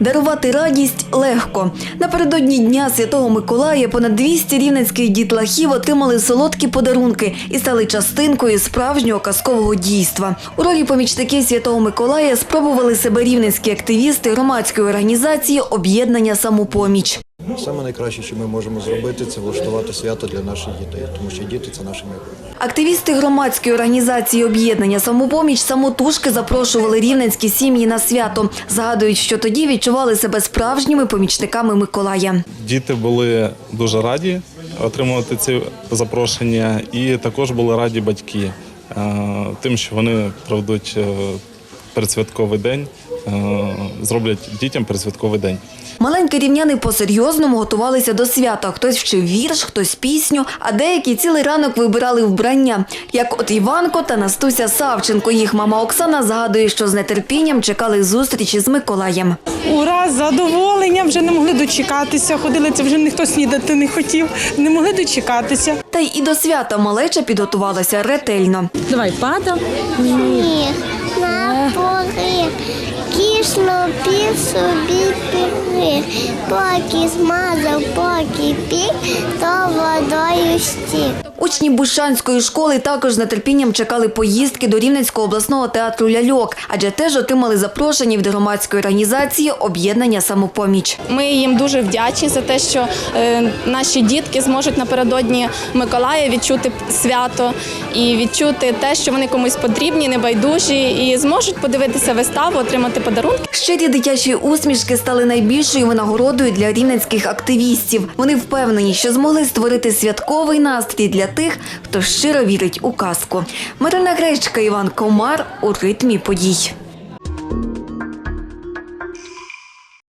Дарувати радість легко. Напередодні Дня Святого Миколая понад 200 рівненських дітлахів отримали солодкі подарунки і стали частинкою справжнього казкового дійства. У ролі помічників Святого Миколая спробували себе рівненські активісти громадської організації Об'єднання Самопоміч. Саме найкраще, що ми можемо зробити, це влаштувати свято для наших дітей, тому що діти це наше майбутнє. Активісти громадської організації Об'єднання Самопоміч самотужки запрошували рівненські сім'ї на свято. Згадують, що тоді відчували себе справжніми помічниками Миколая. Діти були дуже раді отримувати ці запрошення, і також були раді батьки е, тим, що вони проведуть е, передсвятковий день, зроблять дітям передсвятковий день. Маленькі рівняни по-серйозному готувалися до свята. Хтось вчив вірш, хтось пісню, а деякі цілий ранок вибирали вбрання. Як от Іванко та Настуся Савченко. Їх мама Оксана згадує, що з нетерпінням чекали зустрічі з Миколаєм. Ура, задоволення, вже не могли дочекатися. Ходили, це вже ніхто снідати не хотів, не могли дочекатися. Та й і до свята малеча підготувалася ретельно. Давай, на поріг, під собі піріг, поки змазав, поки пік, то водою стік. Учні Бушанської школи також з нетерпінням чекали поїздки до Рівненського обласного театру ляльок, адже теж отримали запрошення від громадської організації Об'єднання Самопоміч. Ми їм дуже вдячні за те, що е, наші дітки зможуть напередодні Миколая відчути свято і відчути те, що вони комусь потрібні, небайдужі, і зможуть подивитися виставу, отримати подарунки. Щирі дитячі усмішки стали найбільшою винагородою для рівненських активістів. Вони впевнені, що змогли створити святковий настрій для тих, хто щиро вірить у казку. Марина Гречка, Іван Комар у ритмі подій.